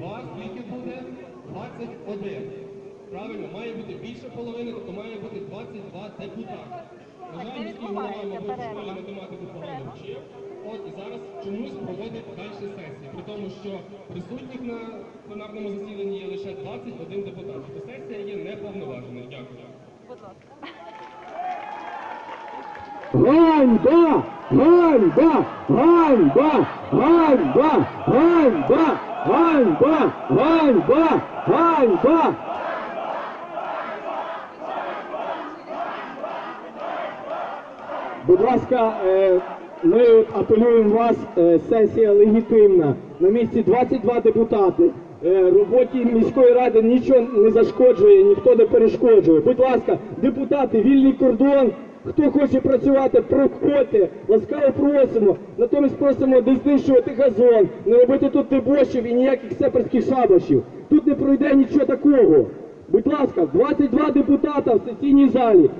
Вас скільки буде? 21. Правильно, має бути більше половини, тобто має бути 22 депутати. На жаль, міський голова, мабуть, в школі математику погано вчив. От і зараз чомусь проводить далі сесії, при тому, що присутніх на пленарному засіданні є лише 21 депутат. Тобто сесія є неповноваженою. Дякую. Будь ласка. Ганьба! Ганьба! Ганьба! Ганьба! Ганьба! Ганьба! Ганьба! Ганьба! Будь ласка, е, ми апелюємо вас, е, сесія легітимна. На місці 22 депутати. Е, Роботі міської ради нічого не зашкоджує, ніхто не перешкоджує. Будь ласка, депутати, вільний кордон. Хто хоче працювати, проходьте, ласкаво просимо. Натомість просимо не знищувати газон, не робити тут дебошів і ніяких сеперських шабашів. Тут не пройде нічого такого. Будь ласка, 22 депутата в сесійній залі.